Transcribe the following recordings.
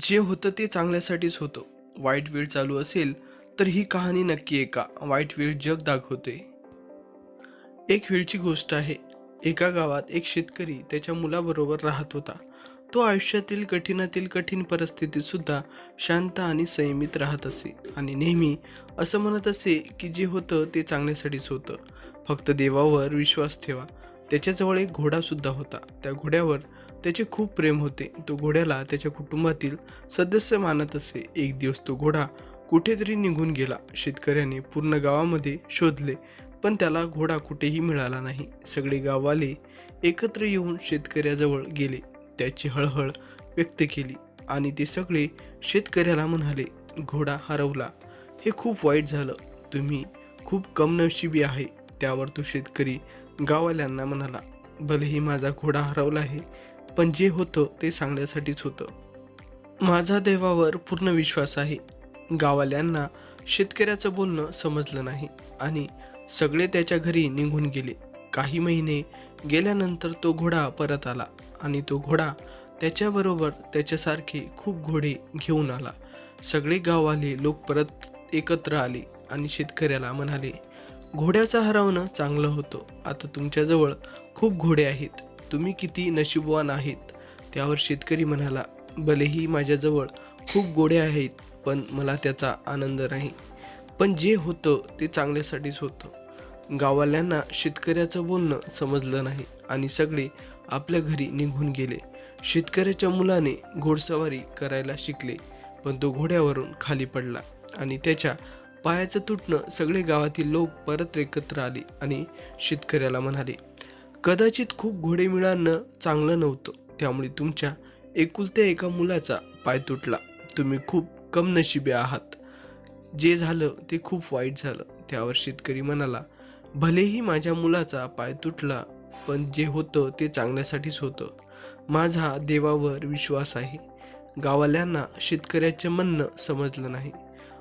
जे होतं ते चांगल्यासाठीच होतं. वाईट वेळ चालू असेल तर ही कहाणी नक्की एका वाईट वेळ जग दाखवते. एक वेळची गोष्ट आहे. एका गावात एक शेतकरी त्याच्या मुलाबरोबर राहत होता. तो आयुष्यातील कठीणातील कठीण परिस्थितीत सुद्धा शांत आणि संयमित राहत असे आणि नेहमी असं म्हणत असे की जे होतं ते चांगल्यासाठीच होतं. फक्त देवावर विश्वास ठेवा. त्याच्याजवळ एक घोडा सुद्धा होता. त्या घोड्यावर त्याचे खूप प्रेम होते. तो घोड्याला त्याच्या कुटुंबातील सदस्य मानत असे. एक दिवस तो घोडा कुठेतरी निघून गेला. शेतकऱ्याने पूर्ण गावामध्ये शोधले पण त्याला घोडा कुठेही मिळाला नाही. सगळे गाववाले एकत्र येऊन शेतकऱ्याजवळ गेले. त्याची हळहळ व्यक्त केली आणि ते सगळे शेतकऱ्याला म्हणाले घोडा हरवला. हे खूप वाईट झालं. तुम्ही खूप कमनशिबी आहे. त्यावर तो शेतकरी गाववाल्यांना म्हणाला भलेही माझा घोडा हरवला आहे पण जे होतं ते सांगण्यासाठीच होतं. माझा देवावर पूर्ण विश्वास आहे. गाववाल्यांना शेतकऱ्याचं बोलणं समजलं नाही आणि सगळे त्याच्या घरी निघून गेले. काही महिने गेल्यानंतर तो घोडा परत आला आणि तो घोडा त्याच्याबरोबर त्याच्यासारखे खूप घोडे घेऊन आला. सगळे गाववाले लोक परत एकत्र आले आणि शेतकऱ्याला म्हणाले घोड्याचं हरवणं चांगलं होतं. आता तुमच्याजवळ खूप घोडे आहेत. तुम्ही किती नशीबवान आहेत? त्यावर शेतकरी म्हणाला भलेही माझ्याजवळ खूप घोडे आहेत पण मला त्याचा आनंद नाही. पण जे होतं ते चांगल्यासाठीच होतं. गाववाल्यांना शेतकऱ्याचं बोलणं समजलं नाही आणि सगळे आपल्या घरी निघून गेले. शेतकऱ्याच्या मुलाने घोडसवारी करायला शिकले पण तो घोड्यावरून खाली पडला आणि त्याच्या पायाचं तुटणं सगळे गावातील लोक परत एकत्र आले आणि शेतकऱ्याला म्हणाले कदाचित खूप घोडे मिळणं चांगलं नव्हतं. त्यामुळे तुमच्या एकुलत्या एका मुलाचा पाय तुटला. तुम्ही खूप कमनशिबे आहात. जे झालं ते खूप वाईट झालं. त्यावर शेतकरी म्हणाला भलेही माझ्या मुलाचा पाय तुटला पण जे होतं ते चांगल्यासाठीच होतं. माझा देवावर विश्वास आहे. गावाल्यांना शेतकऱ्याचे म्हणणं समजलं नाही.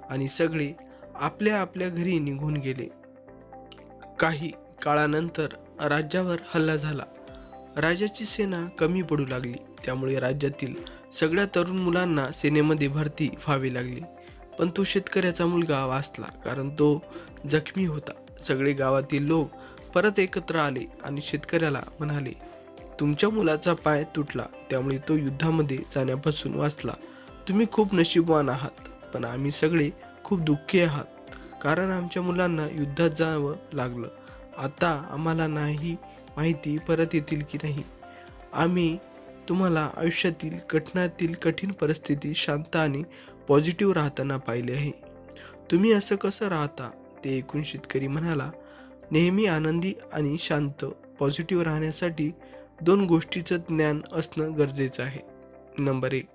आणि सगळे आपल्या आपल्या घरी निघून गेले. काही काळानंतर राज्यावर हल्ला झाला. राजाची सेना कमी पडू लागली. त्यामुळे राज्यातील सगळ्या तरुण मुलांना सेनेमध्ये भरती व्हावी लागली. पण तो शेतकऱ्याचा मुलगा वाचला कारण तो जखमी होता. सगळे गावातील लोक परत एकत्र आले आणि शेतकऱ्याला म्हणाले तुमच्या मुलाचा पाय तुटला. त्यामुळे तो युद्धामध्ये जाण्यापासून वाचला. तुम्ही खूप नशीबवान आहात पण आम्ही सगळे खूप दुःखी आहात. कारण आमच्या मुलांना युद्धात जावं लागलं. आता आम्हाला नाही माहिती परत येतील की नाही. आम्ही तुम्हाला आयुष्यातील कठीणातील कठीण परिस्थिती शांत आणि पॉझिटिव्ह राहताना पाहिले आहे. तुम्ही असं कसं राहता? ते ऐकून शेतकरी म्हणाला नेहमी आनंदी आणि शांत पॉझिटिव्ह राहण्यासाठी दोन गोष्टीचं ज्ञान असणं गरजेचं आहे. नंबर एक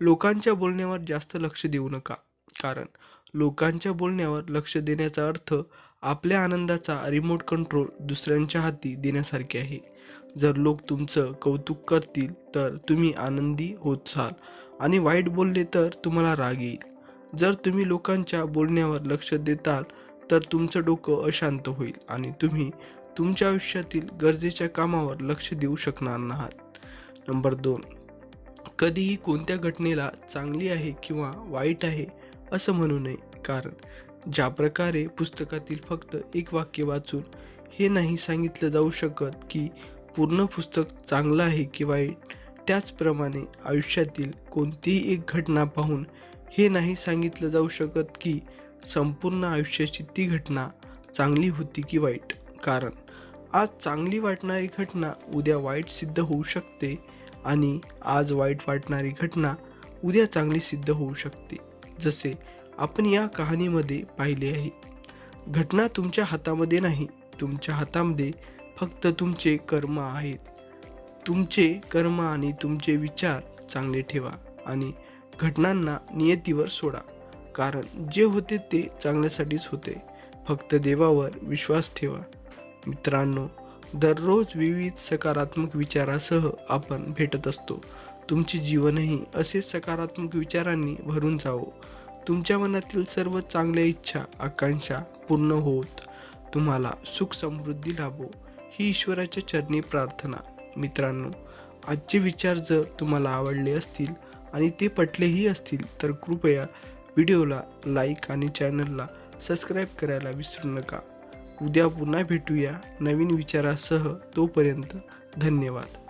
लोकांच्या बोलण्यावर जास्त लक्ष देऊ नका. कारण लोकांच्या बोलण्यावर लक्ष देण्याचा अर्थ आपल्या आनंदाचा रिमोट कंट्रोल दुसऱ्यांच्या हाती देण्यासारखे आहे. जर लोक तुमचं कौतुक करतील तर तुम्ही आनंदी होत असाल आणि वाईट बोलले तर तुम्हाला राग येईल. जर तुम्ही लोकांच्या बोलण्यावर लक्ष देताल तर तुमचं डोकं अशांत होईल आणि तुम्ही तुमच्या आयुष्यातील गरजेच्या कामावर लक्ष देऊ शकणार नाहात. नंबर दोन कधीही कोणत्या घटनेला चांगली आहे किंवा वाईट आहे असं म्हणू नये. कारण ज्या प्रकारे पुस्तकातील फक्त एक वाक्य वाचून हे नाही सांगितलं जाऊ शकत की पूर्ण पुस्तक चांगलं आहे की वाईट त्याचप्रमाणे आयुष्यातील कोणतीही एक घटना पाहून हे नाही सांगितलं जाऊ शकत की संपूर्ण आयुष्याची ती घटना चांगली होती की वाईट. कारण आज चांगली वाटणारी घटना उद्या वाईट सिद्ध होऊ शकते आणि आज वाईट वाटणारी घटना उद्या चांगली सिद्ध होऊ शकते. जसे आपण या कहाणीमध्ये पाहिले आहे. घटना तुमच्या हातामध्ये नाही तुमच्या हातामध्ये फक्त तुमचे कर्म आहेत. तुमचे कर्म आणि तुमचे विचार चांगले ठेवा आणि घटनांना नियतीवर सोडा. कारण जे होते ते चांगल्यासाठीच होते. फक्त देवावर विश्वास ठेवा. मित्रांनो दररोज विविध सकारात्मक विचारासह आपण भेटत असतो. तुमचे जीवनही असे सकारात्मक विचारांनी भरून जावो. तुमच्या मनातील सर्व चांगल्या इच्छा आकांक्षा पूर्ण होत. तुम्हाला सुख समृद्धी लाभो. ही ईश्वराच्या चरणी प्रार्थना. मित्रांनो आजचे विचार जर तुम्हाला आवडले असतील आणि ते पटलेही असतील तर कृपया व्हिडिओला लाईक आणि चॅनलला सबस्क्राईब करायला विसरू नका. उद्या पुन्हा भेटूया नवीन विचारासह. तोपर्यंत धन्यवाद.